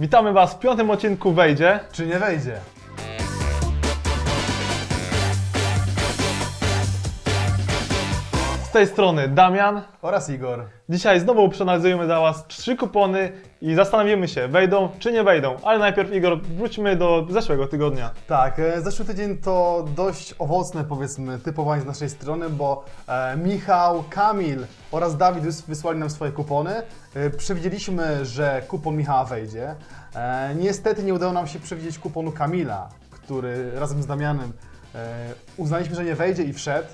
Witamy Was w piątym odcinku Wejdzie. Czy nie wejdzie? Z tej strony Damian. Oraz Igor. Dzisiaj znowu przeanalizujemy dla Was trzy kupony i zastanowimy się, wejdą czy nie wejdą. Ale najpierw Igor, wróćmy do zeszłego tygodnia. Tak, e, zeszły tydzień to dość owocne, powiedzmy, typowanie z naszej strony, bo e, Michał, Kamil oraz Dawid wys- wysłali nam swoje kupony. E, przewidzieliśmy, że kupon Michała wejdzie. Niestety nie udało nam się przewidzieć kuponu Kamila, który razem z Damianem uznaliśmy, że nie wejdzie i wszedł.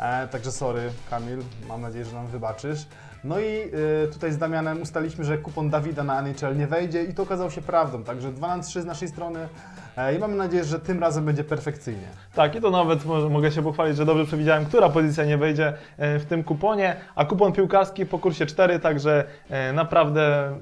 E, także sorry, Kamil, mam nadzieję, że nam wybaczysz. No i e, tutaj z Damianem ustaliliśmy, że kupon Dawida na NHL nie wejdzie i to okazało się prawdą. Także 2 na 3 z naszej strony e, i mamy nadzieję, że tym razem będzie perfekcyjnie. Tak, i to nawet mogę się pochwalić, że dobrze przewidziałem, która pozycja nie wejdzie e, w tym kuponie, a kupon piłkarski po kursie 4, także e, naprawdę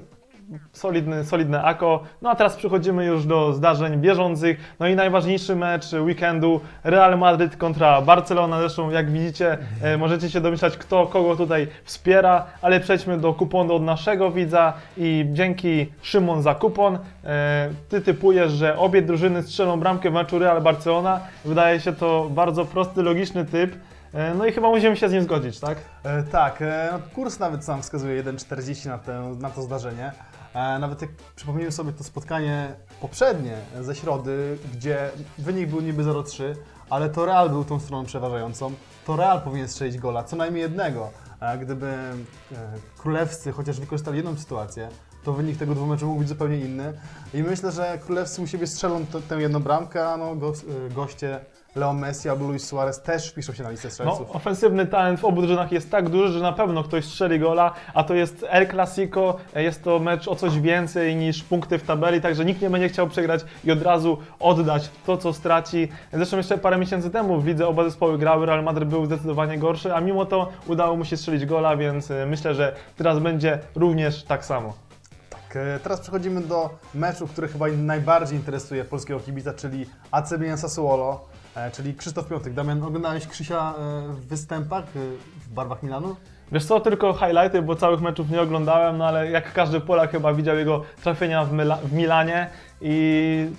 solidny, solidne ako. No a teraz przechodzimy już do zdarzeń bieżących. No i najważniejszy mecz weekendu Real Madryt kontra Barcelona. Zresztą jak widzicie, e, możecie się domyślać, kto kogo tutaj wspiera, ale przejdźmy do kuponu od naszego widza i dzięki Szymon za kupon. E, ty typujesz, że obie drużyny strzelą bramkę w meczu Real Barcelona. Wydaje się to bardzo prosty, logiczny typ. E, no i chyba musimy się z nim zgodzić, tak? E, tak, e, no, kurs nawet sam wskazuje 1,40 na, na to zdarzenie. Nawet jak sobie to spotkanie poprzednie ze środy, gdzie wynik był niby 0-3, ale to Real był tą stroną przeważającą. To Real powinien strzelić gola, co najmniej jednego. Gdyby e, królewscy chociaż wykorzystali jedną sytuację, to wynik tego dwóch meczów mógł być zupełnie inny. I myślę, że królewscy u siebie strzelą tę jedną bramkę, a no, e, goście Leo Messi albo Luis Suarez też wpiszą się na listę No, strzelców. ofensywny talent w obu drużynach jest tak duży, że na pewno ktoś strzeli gola, a to jest El Clasico, jest to mecz o coś więcej niż punkty w tabeli, także nikt nie będzie chciał przegrać i od razu oddać to, co straci. Zresztą jeszcze parę miesięcy temu w lidze oba zespoły grały, Real Madrid był zdecydowanie gorszy, a mimo to udało mu się strzelić gola, więc y, myślę, że teraz będzie również tak samo. Tak, e, teraz przechodzimy do meczu, który chyba najbardziej interesuje polskiego kibica, czyli AC Milan Sassuolo, czyli Krzysztof Piątek. Damian, oglądałeś Krzysia e, w występach e, w barwach Milanu? Wiesz co, tylko highlighty, bo całych meczów nie oglądałem, no ale jak każdy Polak chyba widział jego trafienia w, Mila- w Milanie i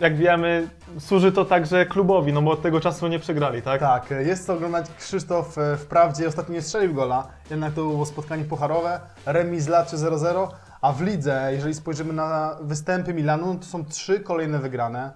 jak wiemy, służy to także klubowi, no bo od tego czasu nie przegrali, tak? Tak, e, jest co oglądać. Krzysztof e, wprawdzie ostatnio nie strzelił gola, jednak to było spotkanie pucharowe, remis Laczy 0-0, a w lidze, jeżeli spojrzymy na występy Milanu, to są trzy kolejne wygrane.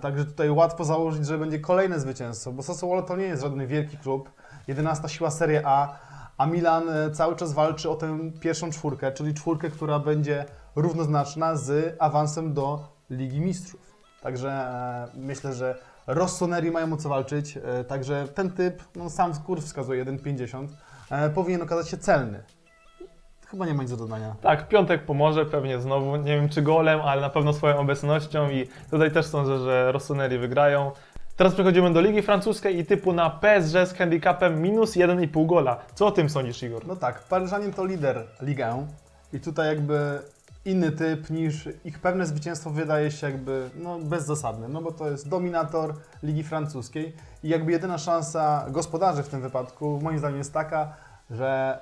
Także tutaj łatwo założyć, że będzie kolejne zwycięstwo, bo Sassuolo to nie jest żaden wielki klub, 11 siła Serie A, a Milan e, cały czas walczy o tę pierwszą czwórkę, czyli czwórkę, która będzie równoznaczna z awansem do Ligi Mistrzów. Także e, myślę, że Rossoneri mają o co walczyć, e, także ten typ, no sam kurs wskazuje 1,50, e, powinien okazać się celny. Chyba nie ma nic do dodania. Tak, piątek pomoże pewnie znowu, nie wiem czy golem, ale na pewno swoją obecnością i tutaj też sądzę, że Rossoneri wygrają. Teraz przechodzimy do Ligi Francuskiej i typu na PSG z handicapem minus 1,5 gola. Co o tym sądzisz, Igor? No tak, Paryżanin to lider Ligę i tutaj jakby inny typ niż ich pewne zwycięstwo wydaje się jakby no, bezzasadne, no bo to jest dominator Ligi Francuskiej i jakby jedyna szansa gospodarzy w tym wypadku moim zdaniem jest taka, że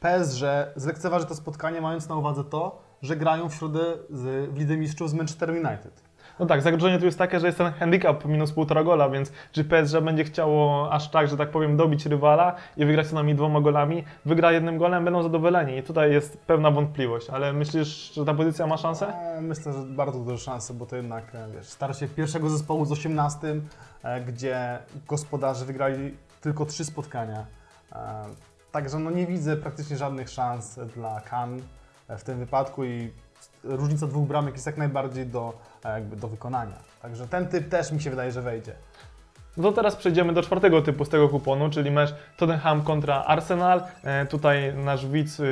PSG zlekceważy to spotkanie mając na uwadze to, że grają w środę z, w Lidze Mistrzów z Manchester United. No tak, zagrożenie tu jest takie, że jest ten handicap minus 1,5 gola, więc czy PSG będzie chciało aż tak, że tak powiem, dobić rywala i wygrać co najmniej dwoma golami, wygra jednym golem, będą zadowoleni. I tutaj jest pewna wątpliwość, ale myślisz, że ta pozycja ma szansę? No, myślę, że bardzo duże szanse, bo to jednak e, wiesz, starcie pierwszego zespołu z 18, e, gdzie gospodarze wygrali tylko trzy spotkania. E, Także no, nie widzę praktycznie żadnych szans dla Kan w tym wypadku i różnica dwóch bramek jest jak najbardziej do, e, jakby do wykonania. Także ten typ też mi się wydaje, że wejdzie. No to teraz przejdziemy do czwartego typu z tego kuponu, czyli mecz Tottenham kontra Arsenal. E, tutaj nasz widz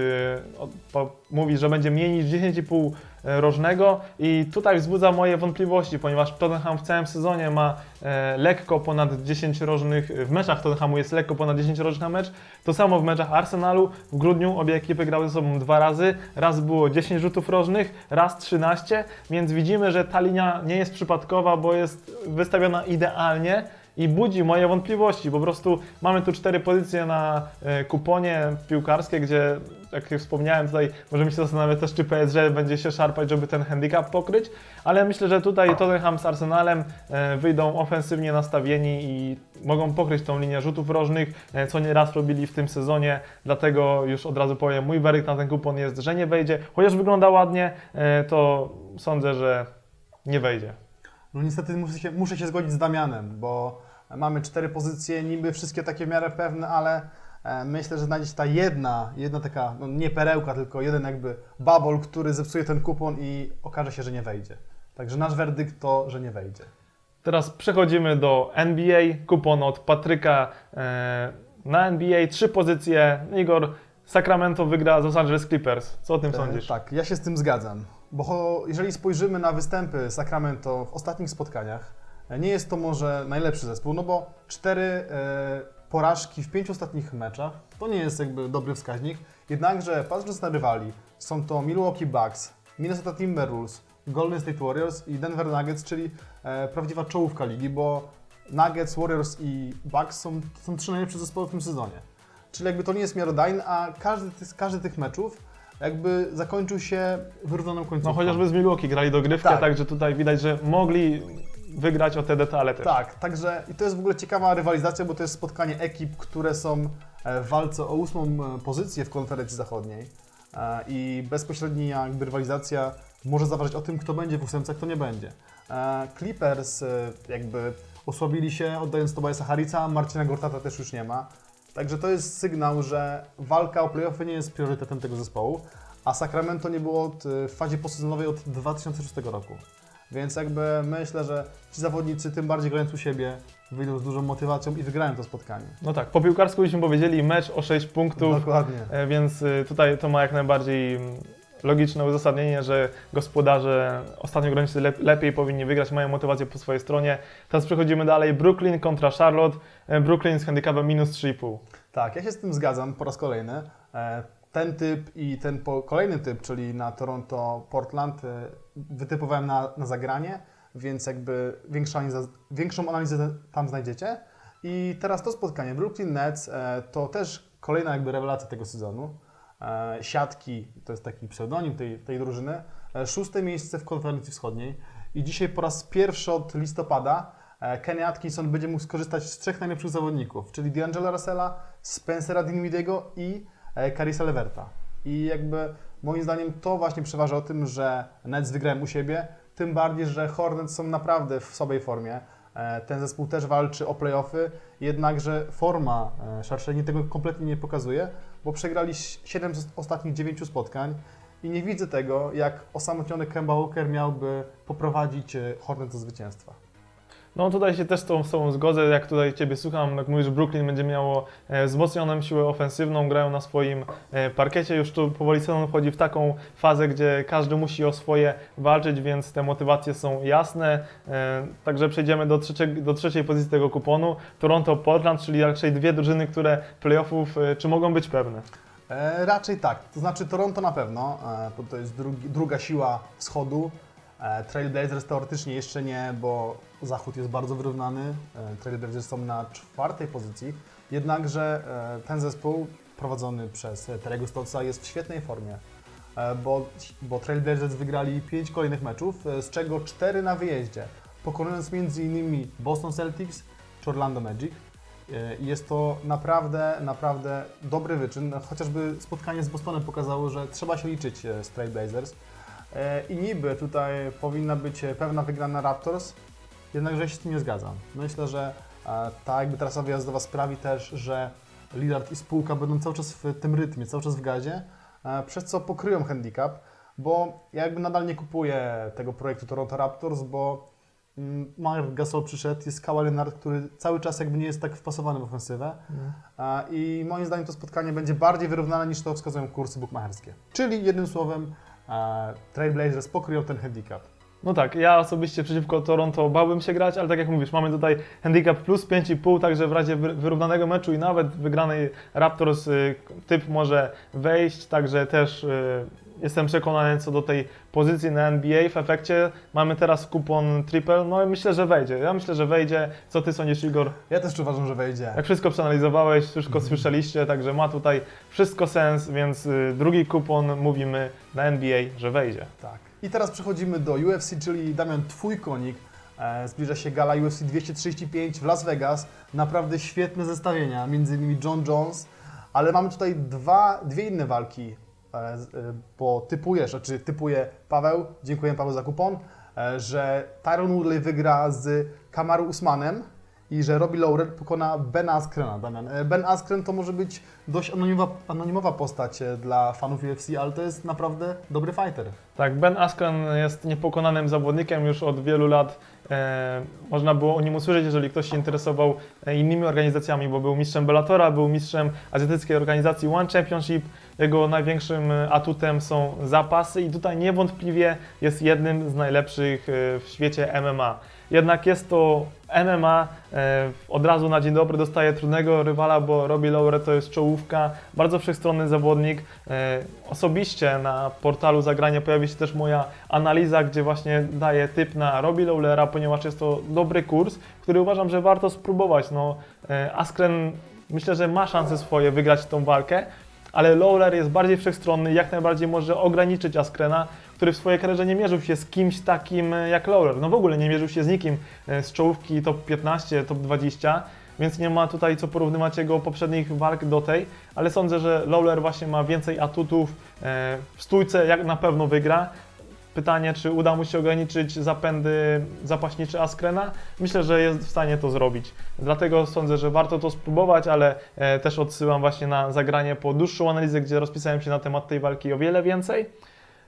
mówi, że będzie mniej niż 10,5 rożnego i tutaj wzbudza moje wątpliwości, ponieważ Tottenham w całym sezonie ma e, lekko ponad 10 rożnych, w meczach Tottenhamu jest lekko ponad 10 rożnych na mecz. To samo w meczach Arsenalu. W grudniu obie ekipy grały ze sobą dwa razy. Raz było 10 rzutów rożnych, raz 13, więc widzimy, że ta linia nie jest przypadkowa, bo jest wystawiona idealnie i budzi moje wątpliwości. Po prostu mamy tu cztery pozycje na e, kuponie piłkarskie, gdzie jak już wspomniałem tutaj, możemy się zastanawiać też, czy PSG będzie się szarpać, żeby ten handicap pokryć, ale myślę, że tutaj Tottenham z Arsenalem e, wyjdą ofensywnie nastawieni i mogą pokryć tą linię rzutów rożnych, e, co nieraz robili w tym sezonie, dlatego już od razu powiem, mój werdykt na ten kupon jest, że nie wejdzie, chociaż wygląda ładnie, e, to sądzę, że nie wejdzie. No niestety muszę się, muszę się zgodzić z Damianem, bo mamy cztery pozycje, niby wszystkie takie w miarę pewne, ale myślę, że znajdzie się ta jedna, jedna taka, no nie perełka, tylko jeden jakby babol, który zepsuje ten kupon i okaże się, że nie wejdzie. Także nasz werdykt to, że nie wejdzie. Teraz przechodzimy do NBA. Kupon od Patryka e, na NBA. Trzy pozycje. Igor, Sacramento wygra z Los Angeles Clippers. Co o tym E, sądzisz? Tak, ja się z tym zgadzam, bo jeżeli spojrzymy na występy Sacramento w ostatnich spotkaniach, e, nie jest to może najlepszy zespół, no bo cztery e, porażki w pięciu ostatnich meczach to nie jest jakby dobry wskaźnik, jednakże patrząc na rywali, są to Milwaukee Bucks, Minnesota Timberwolves, Golden State Warriors i Denver Nuggets, czyli e, prawdziwa czołówka ligi, bo Nuggets, Warriors i Bucks są, są trzy najlepsze zespoły w tym sezonie. Czyli jakby to nie jest miarodajne, a każdy, z- każdy tych meczów jakby zakończył się wyrównaną końcówką. No chociażby z Milwaukee grali dogrywkę, Tak. także tutaj widać, że mogli wygrać o te detale też. Tak, także i to jest w ogóle ciekawa rywalizacja, bo to jest spotkanie ekip, które są e, w walce o ósmą e, pozycję w konferencji zachodniej E, i bezpośrednia jakby rywalizacja może zaważyć o tym, kto będzie w ósemce, kto nie będzie. Clippers jakby osłabili się, oddając Tobiasa Harrica, Marcina Gortata też już nie ma. Także to jest sygnał, że walka o playoffy nie jest priorytetem tego zespołu, a Sacramento nie było w fazie postsezonowej od 2006 roku. Więc jakby myślę, że ci zawodnicy, tym bardziej grając u siebie, wyjdą z dużą motywacją i wygrają to spotkanie. No tak, po piłkarsku byśmy powiedzieli mecz o 6 punktów, Dokładnie. e, więc y, tutaj to ma jak najbardziej mm, logiczne uzasadnienie, że gospodarze ostatnio granicy lep- lepiej powinni wygrać, mają motywację po swojej stronie. Teraz przechodzimy dalej. Brooklyn kontra Charlotte. E, Brooklyn z handicapem minus 3,5. Tak, ja się z tym zgadzam po raz kolejny. Ten typ i ten po, kolejny typ, czyli na Toronto, Portland, e, wytypowałem na, na zagranie, więc jakby większa analiza, większą analizę tam znajdziecie. I teraz to spotkanie Brooklyn Nets e, to też kolejna jakby rewelacja tego sezonu. E, Siatki, to jest taki pseudonim tej, tej drużyny, szóste miejsce w konferencji wschodniej i dzisiaj po raz pierwszy od listopada Kenny Atkinson będzie mógł skorzystać z trzech najlepszych zawodników, czyli D'Angelo Russella, Spencera Dinwidiego i Carisa Leverta. I jakby moim zdaniem to właśnie przeważa o tym, że Nets wygrają u siebie, tym bardziej, że Hornets są naprawdę w słabej formie. E, Ten zespół też walczy o playoffy, jednakże forma e, Szarszeni tego kompletnie nie pokazuje, bo przegrali 7 z ostatnich 9 spotkań i nie widzę tego, jak osamotniony Kemba Walker miałby poprowadzić e, Hornets do zwycięstwa. No tutaj się też z tą, tą zgodzę, jak tutaj Ciebie słucham, jak mówisz, Brooklyn będzie miało e, wzmocnioną siłę ofensywną, grają na swoim e, parkiecie, już tu powoli sezon wchodzi w taką fazę, gdzie każdy musi o swoje walczyć, więc te motywacje są jasne. E, Także przejdziemy do, do trzeciej pozycji tego kuponu, Toronto-Portland, czyli raczej dwie drużyny, które playoffów, czy mogą być pewne? E, raczej tak, to znaczy Toronto na pewno, bo to jest drugi, druga siła wschodu. E, Trailblazers teoretycznie jeszcze nie, bo zachód jest bardzo wyrównany. E, Trailblazers są na czwartej pozycji, jednakże e, ten zespół prowadzony przez Terego Stotza jest w świetnej formie, bo, bo Trailblazers wygrali pięć kolejnych meczów, z czego cztery na wyjeździe, pokonując m.in. Boston Celtics czy Orlando Magic. Jest to naprawdę, naprawdę dobry wyczyn. Chociażby spotkanie z Bostonem pokazało, że trzeba się liczyć z Trailblazers. E, I niby tutaj powinna być e, pewna wygrana Raptors, jednakże ja się z tym nie zgadzam. Myślę, że e, ta jakby trasa wyjazdowa sprawi też, że Lillard i spółka będą cały czas w tym rytmie, cały czas w gazie, e, przez co pokryją handicap, bo ja jakby nadal nie kupuję tego projektu Toronto Raptors, bo Mm, Mark Gasol przyszedł, jest Kawhi Leonard, który cały czas jakby nie jest tak wpasowany w ofensywę. A, I moim zdaniem to spotkanie będzie bardziej wyrównane niż to wskazują kursy bukmacherskie. Czyli jednym słowem e, Trailblazers pokryją ten handicap. No tak, ja osobiście przeciwko Toronto bałbym się grać, ale tak jak mówisz, mamy tutaj handicap plus 5,5, także w razie wy- wyrównanego meczu i nawet wygranej Raptors y, typ może wejść, także też y, jestem przekonany co do tej pozycji na NBA. W efekcie mamy teraz kupon triple, no i myślę, że wejdzie. Ja myślę, że wejdzie. Co ty sądzisz, Igor? Ja też uważam, że wejdzie. Jak wszystko przeanalizowałeś, wszystko słyszeliście, także ma tutaj wszystko sens, więc y, drugi kupon mówimy na NBA, że wejdzie. Tak. I teraz przechodzimy do UFC, czyli Damian, twój konik. E, zbliża się gala UFC 235 w Las Vegas. Naprawdę świetne zestawienia, między innymi John Jones, ale mamy tutaj dwa, dwie inne walki, bo typujesz, znaczy typuje Paweł, dziękuję Paweł za kupon, e, że Tyron Woodley wygra z Kamaru Usmanem i że Robbie Lawler pokona Ben Askrena. Damian. E, Ben Askren to może być dość anonimowa, anonimowa postać e, dla fanów UFC, ale to jest naprawdę dobry fighter. Tak, Ben Askren jest niepokonanym zawodnikiem już od wielu lat. E, można było o nim usłyszeć, jeżeli ktoś się interesował e, innymi organizacjami, bo był mistrzem Bellatora, był mistrzem azjatyckiej organizacji One Championship. Jego największym e, atutem są zapasy i tutaj niewątpliwie jest jednym z najlepszych e, w świecie MMA. Jednak jest to MMA, e, od razu na dzień dobry dostaje trudnego rywala, bo Robbie Lawler to jest czołówka, bardzo wszechstronny zawodnik. Osobiście na portalu Zagranie pojawi się też moja analiza, gdzie właśnie daję typ na Robbie Lawlera, ponieważ jest to dobry kurs, który uważam, że warto spróbować. No, Askren myślę, że ma szansę swoje wygrać tą walkę, ale Lawler jest bardziej wszechstronny jak najbardziej może ograniczyć Askrena, który w swojej karierze nie mierzył się z kimś takim e, jak Lawler. No w ogóle nie mierzył się z nikim e, z czołówki top 15, top 20, więc nie ma tutaj co porównywać jego poprzednich walk do tej, ale sądzę, że Lawler właśnie ma więcej atutów e, w stójce, jak na pewno wygra. Pytanie, czy uda mu się ograniczyć zapędy zapaśnicze Askrena? Myślę, że jest w stanie to zrobić. Dlatego sądzę, że warto to spróbować, ale e, też odsyłam właśnie na zagranie po dłuższą analizę, gdzie rozpisałem się na temat tej walki o wiele więcej.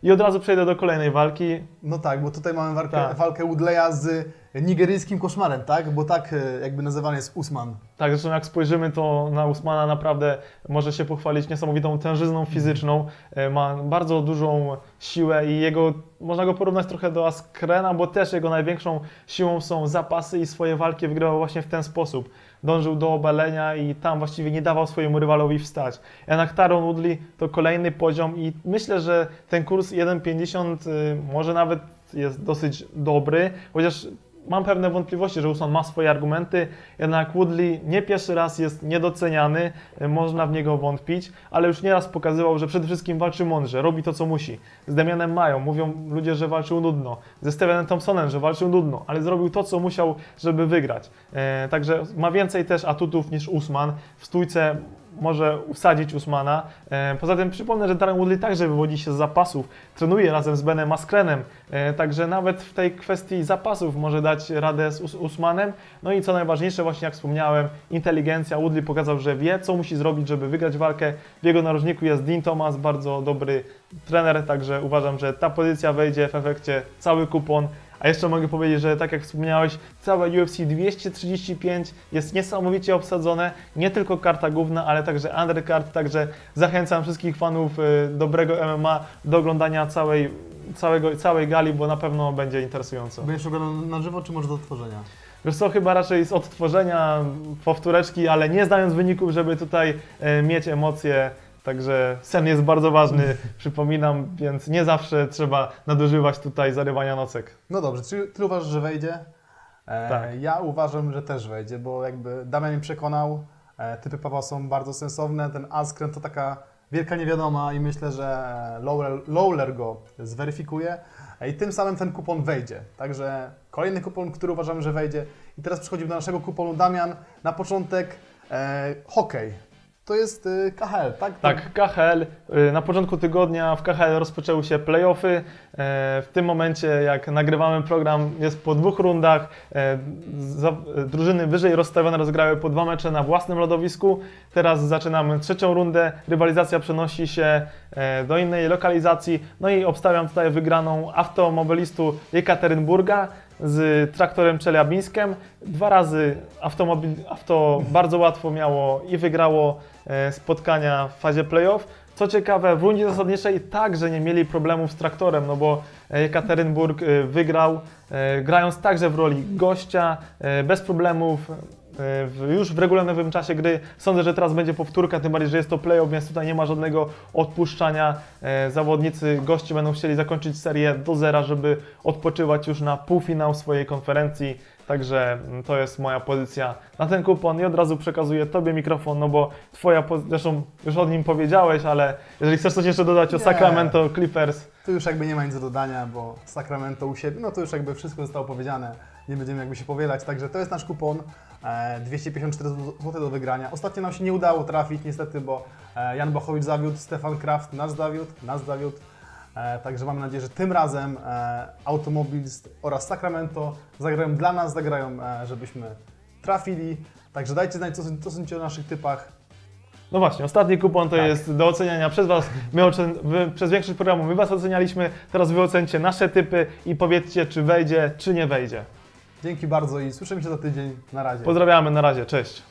I od razu przejdę do kolejnej walki. No tak, bo tutaj mamy walkę, Tak. walkę z nigeryjskim koszmarem, tak? Bo tak e, jakby nazywany jest Usman. Tak, zresztą jak spojrzymy to na Usmana naprawdę może się pochwalić niesamowitą tężyzną fizyczną. E, Ma bardzo dużą siłę i jego, można go porównać trochę do Askrena, bo też jego największą siłą są zapasy i swoje walki wygrywał właśnie w ten sposób. Dążył do obalenia i tam właściwie nie dawał swojemu rywalowi wstać. Jednak Taron Woodley to kolejny poziom i myślę, że ten kurs 1,50 y, może nawet jest dosyć dobry, chociaż mam pewne wątpliwości, że Usman ma swoje argumenty, jednak Woodley nie pierwszy raz jest niedoceniany, y, można w niego wątpić, ale już nieraz pokazywał, że przede wszystkim walczy mądrze, robi to co musi. Z Damianem Mają mówią ludzie, że walczył nudno, ze Stevenem Thompsonem, że walczył nudno, ale zrobił to co musiał, żeby wygrać. E, także ma więcej też atutów niż Usman. W stójce może usadzić Usmana. E, Poza tym przypomnę, że Darren Woodley także wywodzi się z zapasów, trenuje razem z Benem Askrenem, e, także nawet w tej kwestii zapasów może dać radę z Us- Usmanem. No i co najważniejsze, właśnie jak wspomniałem, inteligencja. Woodley pokazał, że wie, co musi zrobić, żeby wygrać walkę. W jego narożniku jest Dean Thomas, bardzo dobry trener, także uważam, że ta pozycja wejdzie w efekcie cały kupon. A jeszcze mogę powiedzieć, że tak jak wspomniałeś, całe UFC 235 jest niesamowicie obsadzone, nie tylko karta główna, ale także undercard, także zachęcam wszystkich fanów y, dobrego MMA do oglądania całej, całego, całej gali, bo na pewno będzie interesująco. Będziesz oglądał na żywo, czy może do odtworzenia? Wiesz co, chyba raczej z odtworzenia powtóreczki, ale nie znając wyników, żeby tutaj e, mieć emocje. Także sen jest bardzo ważny, przypominam, więc nie zawsze trzeba nadużywać tutaj zarywania nocek. No dobrze, czy ty uważasz, że wejdzie? E, Tak. Ja uważam, że też wejdzie, bo jakby Damian mnie przekonał, e, typy Pawła są bardzo sensowne, ten Askren to taka wielka niewiadoma i myślę, że Lawler, Lawler go zweryfikuje e, i tym samym ten kupon wejdzie. Także kolejny kupon, który uważamy, że wejdzie. I teraz przechodzimy do naszego kuponu. Damian, na początek e, hokej. To jest e, KHL, tak? Tak, KHL. y, Na początku tygodnia w KHL rozpoczęły się playoffy. E, W tym momencie, jak nagrywamy program, jest po dwóch rundach. Drużyny wyżej rozstawione rozgrały po dwa mecze na własnym lodowisku. Teraz zaczynamy trzecią rundę. Rywalizacja przenosi się do innej lokalizacji. No i obstawiam tutaj wygraną automobilistu Jekaterynburga z traktorem Czeliabińskiem. Dwa razy automobil, auto bardzo łatwo miało i wygrało e, spotkania w fazie playoff. Co ciekawe, w rundzie zasadniczej także nie mieli problemów z traktorem, no bo e, Jekaterynburg e, wygrał, grając także w roli gościa, bez problemów. W, już w regulaminowym czasie gry. Sądzę, że teraz będzie powtórka, tym bardziej, że jest to playoff, więc tutaj nie ma żadnego odpuszczania. E, Zawodnicy, goście będą chcieli zakończyć serię do zera, żeby odpoczywać już na półfinał swojej konferencji. Także mm, to jest moja pozycja na ten kupon i od razu przekazuję Tobie mikrofon, no bo Twoja, zresztą już o nim powiedziałeś, ale jeżeli chcesz coś jeszcze dodać o Nie. Sacramento Clippers, Tu już jakby nie ma nic do dodania, bo Sacramento u siebie, no to już jakby wszystko zostało powiedziane. Nie będziemy jakby się powielać, także to jest nasz kupon. E, 254 zł do wygrania. Ostatnio nam się nie udało trafić niestety, bo e, Jan Bachowicz zawiódł, Stefan Kraft nas zawiódł, nas zawiódł. E, także mamy nadzieję, że tym razem e, Automobilist oraz Sacramento zagrają dla nas, zagrają, e, żebyśmy trafili. Także dajcie znać, co, co sądzicie o naszych typach. No właśnie, ostatni kupon to Tak. jest do oceniania przez Was. My wy, przez większość programu my Was ocenialiśmy, teraz Wy ocencie nasze typy i powiedzcie, czy wejdzie, czy nie wejdzie. Dzięki bardzo i słyszymy się za tydzień. Na razie. Pozdrawiamy, na razie, cześć.